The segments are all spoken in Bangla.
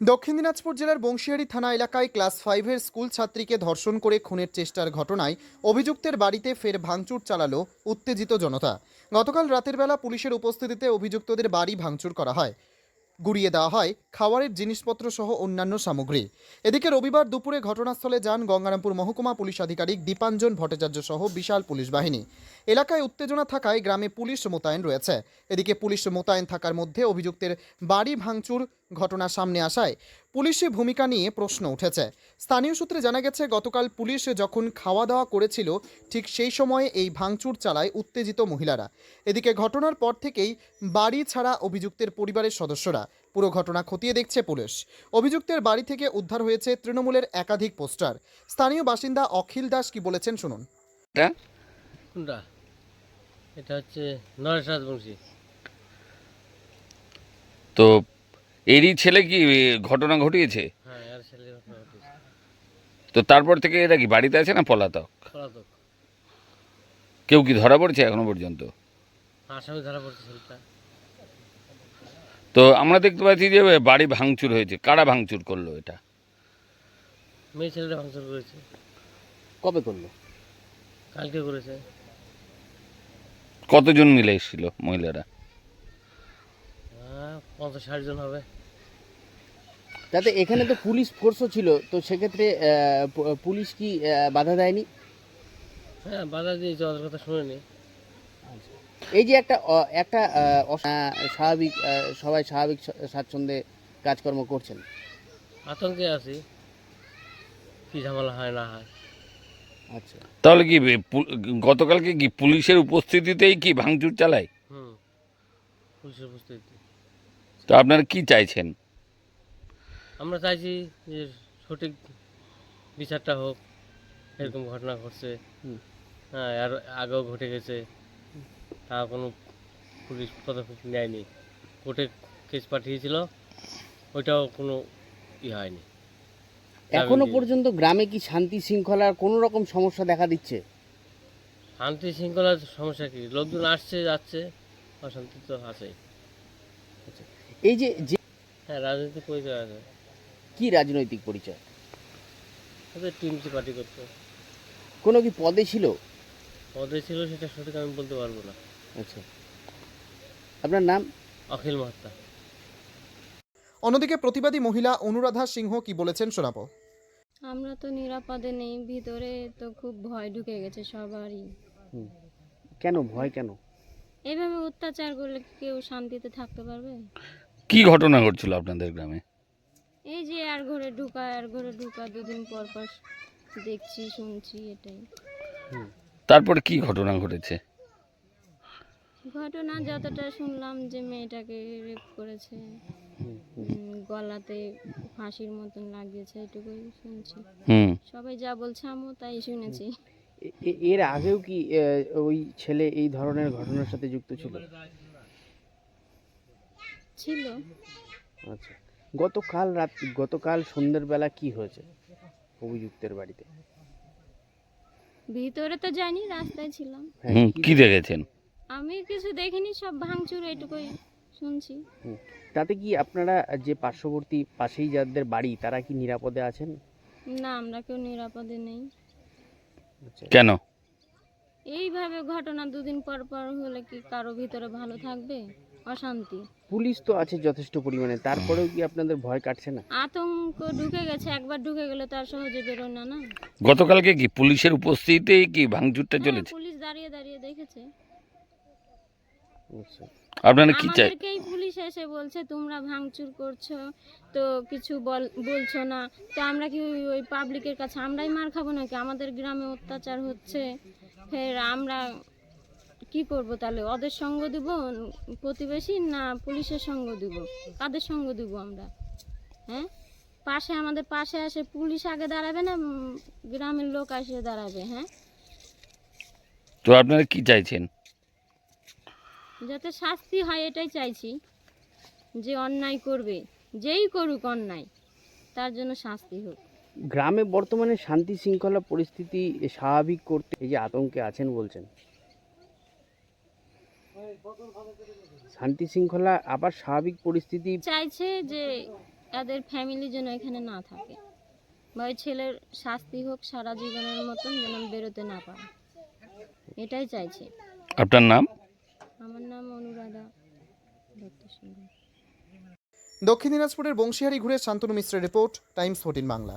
দক্ষিণ দিনাজপুর জেলার বংশিয়ারি থানা এলাকায় ক্লাস ফাইভের স্কুল ছাত্রীকে ধর্ষণ করে খুনের চেষ্টার ঘটনায় অভিযুক্তের বাড়িতে ফের ভাঙচুর চালালো উত্তেজিত জনতা। গতকাল রাতের বেলা পুলিশের উপস্থিতিতে অভিযুক্তদের বাড়ি ভাঙচুর করা হয়। গুড়িয়ে দেওয়া হয় খাওয়ারের জিনিসপত্র সহ অন্যান্য সামগ্রী। এদিকে রবিবার দুপুরে ঘটনাস্থলে যান গঙ্গারামপুর মহকুমা পুলিশ আধিকারিক দীপাঞ্জন ভট্টাচার্য সহ বিশাল পুলিশ বাহিনী। এলাকায় উত্তেজনা থাকায় গ্রামে পুলিশ মোতায়েন রয়েছে। এদিকে পুলিশ মোতায়েন থাকার মধ্যে অভিযুক্তের বাড়ি ভাঙচুর ঘটনা সামনে আসায় পুলিশি ভূমিকা নিয়ে প্রশ্ন উঠেছে। স্থানীয় সূত্রে জানা গেছে গতকাল পুলিশ যখন খাওয়া দাওয়া করেছিল ঠিক সেই সময়ে এই ভাঙচুর চালায় উত্তেজিত মহিলারা। এদিকে ঘটনার পর থেকেই বাড়ি ছাড়া অভিযুক্তের পরিবারের সদস্যরা। পুরো ঘটনা খতিয়ে দেখছে পুলিশ। অভিযুক্তের বাড়ি থেকে উদ্ধার হয়েছে তৃণমূলের একাধিক পোস্টার। স্থানীয় বাসিন্দা অখিল দাস কি বলেছেন শুনুন। এটা? কোনটা? এটা হচ্ছে নরেশ রাজবংশী। তো এরই ছেলে কি ঘটনা ঘটিয়েছে? হ্যাঁ আর ছেলে ঘটনা ঘটেছে তো তারপর থেকে এরা কি বাড়িতে আছে না পলাতক? পলাতক। কেউ কি ধরা পড়ছে এখনও পর্যন্ত? ছেলেটা। তো আমরা দেখতে পাচ্ছি যে বাড়ি ভাঙচুর হয়েছে। কারা ভাঙচুর করল এটা? মেয়ে ছেলেটা ভাঙচুর করেছে। কবে করল? কালকে করেছে। কতজন মিলে এসেছিল মহিলারা? হ্যাঁ পঞ্চাশ ষাট জন হবে। তাতে এখানে তো পুলিশ ফোর্সও ছিল তো সেক্ষেত্রে পুলিশ কি বাধা দেয়নি? হ্যাঁ বাধা দিয়েছে ওদের কথা শুনেনি। এই যে একটা একটা স্বাভাবিক সবাই স্বাভাবিক স্বাচ্ছন্দ্যে কাজকর্ম করছেন। আতঙ্কে আছি কি ঝামেলা হয় না হয়। আচ্ছা। তাহলে কি গতকালকে কি পুলিশের উপস্থিতিতেই কি ভাঙচুর চালায়? হুম পুলিশের উপস্থিতি তো আপনারা কি চাইছেন? আমরা চাইছি যে সঠিক বিচারটা হোক এরকম ঘটনা ঘটছে। হ্যাঁ আর আগেও ঘটে গেছে। তা কোনো পুলিশ পদক্ষেপ নেয়নি। কোর্টে কেস পাঠিয়েছিল ওইটাও কোনো ই হয়নি। এখনও পর্যন্ত গ্রামে কি শান্তি শৃঙ্খলার কোনো রকম সমস্যা দেখা দিচ্ছে? শান্তি শৃঙ্খলার সমস্যা কি? লোকজন আসছে যাচ্ছে অশান্তি তো আছেই। এই যে যে হ্যাঁ রাজনৈতিক পরিচয় আছে। কি রাজনৈতিক পরিচয়? টিমসি পার্টি করতো? কোনো কি পদে ছিল? পদে ছিল সেটা সঠিক আমি বলতে পারব না। আচ্ছা। আপনার নাম? অখিল মহাত্মা অন্যদিকে প্রতিবাদী মহিলা অনুরাধা সিংহ কি বলেছেন শোনাবো। আমরা তো নিরাপদে নেই ভিতরে তো খুব ভয় ঢুকে গেছে সবারই। কেন ভয় কেন? এভাবে অত্যাচার করলে কেউ শান্তিতে থাকতে পারবে? কি ঘটনা ঘটছিল আপনাদের গ্রামে? এই যে আর ঘরে ঢুকা আর ঘরে ঢুকা দুদিন পর পর দেখছি শুনছি এটাই। তারপরে কি ঘটনা ঘটেছে? ঘটনা যতটা শুনলাম যে মেয়েটাকে রেপ করেছে গলাতে ফাঁসির মতন লাগিয়েছে এটুকুই শুনছি। হুম। সবাই যা বলছে আমিও তাই শুনেছি। এর আগেও কি ওই ছেলে এই ধরনের ঘটনার সাথে যুক্ত ছিল? ছিল। আচ্ছা গতকাল রাত গতকাল সন্ধ্যের বেলা কি হয়েছে অভিযুক্তের বাড়িতে? ভিতরে তো জানি রাস্তায় ছিলাম। হ্যাঁ, হুম কি কি দেখেছেন? আমি কিছু দেখিনি সব ভাঙচুর এটুকুই শুনছি। তাতে কি আপনারা যে পার্শ্ববর্তী পাশেই যাদের বাড়ি তারা কি নিরাপদে আছেন? না আমরা কেউ নিরাপদে নেই। আচ্ছা। কেন? এইভাবে ঘটনা দুদিন পর পর হলে কি কারও ভিতরে ভালো থাকবে? অশান্তি। পুলিশ তো আছে যথেষ্ট পরিমাণে তারপরেও কি আপনাদের ভয় কাটছে না? আতঙ্ক ঢুকে গেছে একবার ঢুকে গেলে তো আর সহজে বেরোয় না। না গতকালকে কি পুলিশের উপস্থিতিতেই কি ভাঙচুরটা হ্যাঁ, চলেছে? পুলিশ দাঁড়িয়ে দাঁড়িয়ে দেখেছে। আচ্ছা। আপনারা কি চাই? আমাদেরকেই পুলিশ এসে বলছে তোমরা ভাঙচুর করছ তো কিছু বল বলছো না। তো আমরা কি ওই- ওই পাবলিকের কাছে আমরাই মার খাব নাকি? আমাদের গ্রামে অত্যাচার হচ্ছে। ফের আমরা কি করব তাহলে? ওদের সঙ্গ দিব প্রতিবেশী না পুলিশের সঙ্গ দিব? কাদের সঙ্গ দিব আমরা? হ্যাঁ? পাশে আমাদের পাশে আসে পুলিশ আগে দাঁড়াবে না গ্রামের লোক আসে দাঁড়াবে হ্যাঁ? তো আপনারা কি চাইছেন? যাতে শাস্তি হয় এটাই চাইছি যে অন্যায় করবে। যেই করুক অন্যায় তার জন্য শাস্তি হোক। গ্রামে বর্তমানে শান্তি শৃঙ্খলা পরিস্থিতি স্বাভাবিক করতে এই যে আতঙ্কে আছেন বলছেন। শান্তি শৃঙ্খলা আবার স্বাভাবিক পরিস্থিতি চাইছে যে তাদের ফ্যামিলি যেন এখানে না থাকে। বা ওই ছেলের শাস্তি হোক সারা জীবনের মতন যেন বেরোতে না পারে। এটাই চাইছে। আপনার নাম? আমার নাম অনুরাধা দত্ত সিংহ। দক্ষিণ দিনাজপুরের বংশীহারি ঘুরে শান্তনু মিশ্রের রিপোর্ট টাইমস ফোর্টিন বাংলা।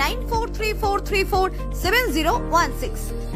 9434347016.